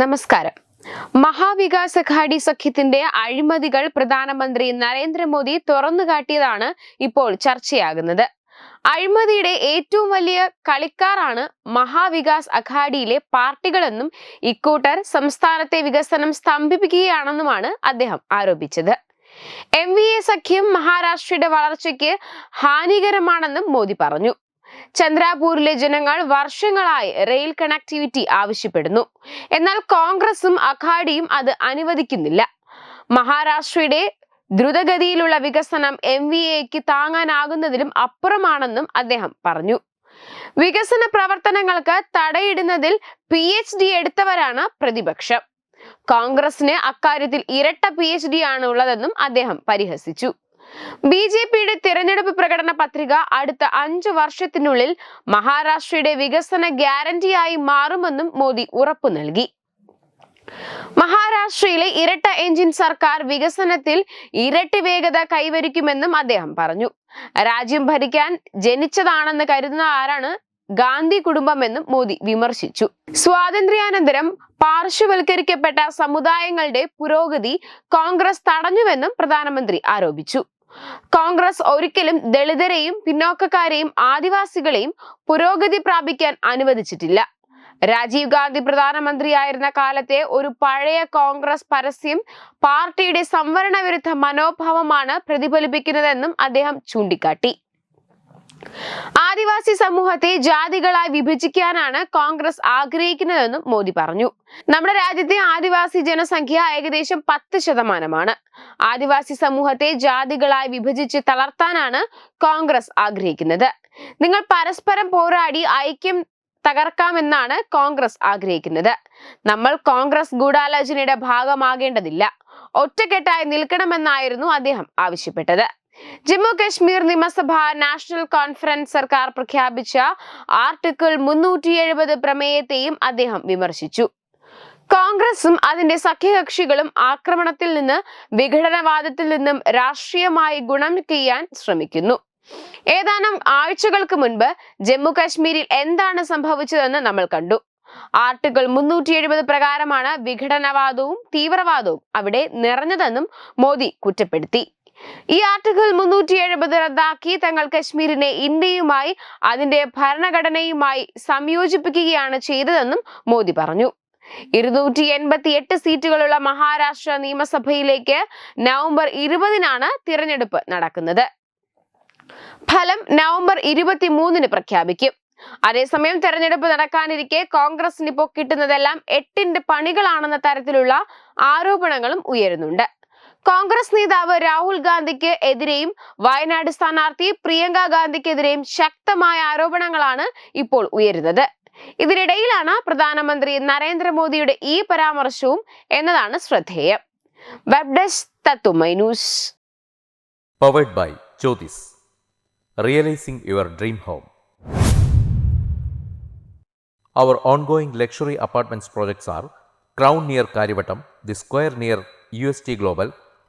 നമസ്കാരം. മഹാവികാസ് അഘാടി സഖ്യത്തിന്റെ അഴിമതികൾ പ്രധാനമന്ത്രി നരേന്ദ്രമോദി തുറന്നുകാട്ടിയതാണ് ഇപ്പോൾ ചർച്ചയാകുന്നത്. അഴിമതിയുടെ ഏറ്റവും വലിയ കളിക്കാരാണ് മഹാവികാസ് അഘാഡിയിലെ പാർട്ടികളെന്നും ഇക്കൂട്ടർ സംസ്ഥാനത്തെ വികസനം സ്തംഭിപ്പിക്കുകയാണെന്നുമാണ് അദ്ദേഹം ആരോപിച്ചത്. എം വി എ സഖ്യം മഹാരാഷ്ട്രയുടെ വളർച്ചയ്ക്ക് ഹാനികരമാണെന്നും മോദി പറഞ്ഞു. ചന്ദ്രാപൂരിലെ ജനങ്ങൾ വർഷങ്ങളായി റെയിൽ കണക്ടിവിറ്റി ആവശ്യപ്പെടുന്നു. എന്നാൽ കോൺഗ്രസും അഖാഡിയും അത് അനുവദിക്കുന്നില്ല. മഹാരാഷ്ട്രയുടെ ദ്രുതഗതിയിലുള്ള വികസനം എം വി എക്ക് താങ്ങാനാകുന്നതിലും അപ്പുറമാണെന്നും അദ്ദേഹം പറഞ്ഞു. വികസന പ്രവർത്തനങ്ങൾക്ക് തടയിടുന്നതിൽ പി എച്ച് ഡി എടുത്തവരാണ് പ്രതിപക്ഷം. കോൺഗ്രസിന് അക്കാര്യത്തിൽ ഇരട്ട പി എച്ച് ഡി ആണ് ഉള്ളതെന്നും അദ്ദേഹം പരിഹസിച്ചു. ബി ജെ പിയുടെ തിരഞ്ഞെടുപ്പ് പ്രകടന പത്രിക അടുത്ത അഞ്ചു വർഷത്തിനുള്ളിൽ മഹാരാഷ്ട്രയുടെ വികസന ഗ്യാരണ്ടിയായി മാറുമെന്നും മോദി ഉറപ്പു നൽകി. മഹാരാഷ്ട്രയിലെ ഇരട്ട എഞ്ചിൻ സർക്കാർ വികസനത്തിൽ ഇരട്ടി വേഗത കൈവരിക്കുമെന്നും അദ്ദേഹം പറഞ്ഞു. രാജ്യം ഭരിക്കാൻ ജനിച്ചതാണെന്ന് കരുതുന്ന ആരാണ്? ഗാന്ധി കുടുംബമെന്നും മോദി വിമർശിച്ചു. സ്വാതന്ത്ര്യാനന്തരം പാർശ്വവൽക്കരിക്കപ്പെട്ട സമുദായങ്ങളുടെ പുരോഗതി കോൺഗ്രസ് തടഞ്ഞുവെന്നും പ്രധാനമന്ത്രി ആരോപിച്ചു. കോൺഗ്രസ് ഒരിക്കലും ദളിതരെയും പിന്നോക്കക്കാരെയും ആദിവാസികളെയും പുരോഗതി പ്രാപിക്കാൻ അനുവദിച്ചിട്ടില്ല. രാജീവ് ഗാന്ധി പ്രധാനമന്ത്രിയായിരുന്ന കാലത്തെ ഒരു പഴയ കോൺഗ്രസ് പരസ്യം പാർട്ടിയുടെ സംവരണ വിരുദ്ധ മനോഭാവമാണ് പ്രതിഫലിപ്പിക്കുന്നതെന്നും അദ്ദേഹം ചൂണ്ടിക്കാട്ടി. ആദിവാസി സമൂഹത്തെ ജാതികളായി വിഭജിക്കാനാണ് കോൺഗ്രസ് ആഗ്രഹിക്കുന്നതെന്നും മോദി പറഞ്ഞു. നമ്മുടെ രാജ്യത്തെ ആദിവാസി ജനസംഖ്യ ഏകദേശം പത്ത് ശതമാനമാണ്. ആദിവാസി സമൂഹത്തെ ജാതികളായി വിഭജിച്ച് തളർത്താനാണ് കോൺഗ്രസ് ആഗ്രഹിക്കുന്നത്. നിങ്ങൾ പരസ്പരം പോരാടി ഐക്യം തകർക്കാമെന്നാണ് കോൺഗ്രസ് ആഗ്രഹിക്കുന്നത്. നമ്മൾ കോൺഗ്രസ് ഗൂഢാലോചനയുടെ ഭാഗമാകേണ്ടതില്ല. ഒറ്റക്കെട്ടായി നിൽക്കണമെന്നായിരുന്നു അദ്ദേഹം ആവശ്യപ്പെട്ടത്. ജമ്മു കശ്മീർ നിയമസഭ നാഷണൽ കോൺഫറൻസ് സർക്കാർ പ്രഖ്യാപിച്ച ആർട്ടിക്കിൾ മുന്നൂറ്റി എഴുപത് പ്രമേയത്തെയും അദ്ദേഹം വിമർശിച്ചു. കോൺഗ്രസും അതിന്റെ സഖ്യകക്ഷികളും ആക്രമണത്തിൽ നിന്ന് വിഘടനവാദത്തിൽ നിന്നും രാഷ്ട്രീയമായി ഗുണം ചെയ്യാൻ ശ്രമിക്കുന്നു. ഏതാനും ആഴ്ചകൾക്ക് മുൻപ് ജമ്മു കാശ്മീരിൽ എന്താണ് സംഭവിച്ചതെന്ന് നമ്മൾ കണ്ടു. ആർട്ടിക്കിൾ മുന്നൂറ്റി എഴുപത് പ്രകാരമാണ് വിഘടനവാദവും തീവ്രവാദവും അവിടെ നിറഞ്ഞതെന്നും മോദി കുറ്റപ്പെടുത്തി. ഈ ആർട്ടിക്കിൾ മുന്നൂറ്റി എഴുപത് റദ്ദാക്കി തങ്ങൾ കശ്മീരിനെ ഇന്ത്യയുമായി അതിന്റെ ഭരണഘടനയുമായി സംയോജിപ്പിക്കുകയാണ് ചെയ്തതെന്നും മോദി പറഞ്ഞു. ഇരുന്നൂറ്റി എൺപത്തി എട്ട് സീറ്റുകളുള്ള മഹാരാഷ്ട്ര നിയമസഭയിലേക്ക് നവംബർ ഇരുപതിനാണ് തിരഞ്ഞെടുപ്പ് നടക്കുന്നത്. ഫലം നവംബർ ഇരുപത്തി മൂന്നിന് പ്രഖ്യാപിക്കും. അതേസമയം തെരഞ്ഞെടുപ്പ് നടക്കാനിരിക്കെ കോൺഗ്രസിന് ഇപ്പോൾ കിട്ടുന്നതെല്ലാം എട്ടിന്റെ പണികളാണെന്ന തരത്തിലുള്ള ആരോപണങ്ങളും ഉയരുന്നുണ്ട്. കോൺഗ്രസ് നേതാവ് രാഹുൽ ഗാന്ധിക്ക് എതിരെയും വയനാട് സ്ഥാനാർത്ഥി പ്രിയങ്ക ഗാന്ധിക്കെതിരെയും ശക്തമായ ആരോപണങ്ങളാണ് ഇപ്പോൾ ഉയരുന്നത്. ഇതിനിടയിലാണ് പ്രധാനമന്ത്രി നരേന്ദ്രമോദിയുടെ ഈ പരാമർശവും എന്നതാണ് ശ്രദ്ധേയം. വെബ് ഡെസ്ക് തത്തുമൈ news luxury apartments projects R crown near Kariavattom the square near U S T Crown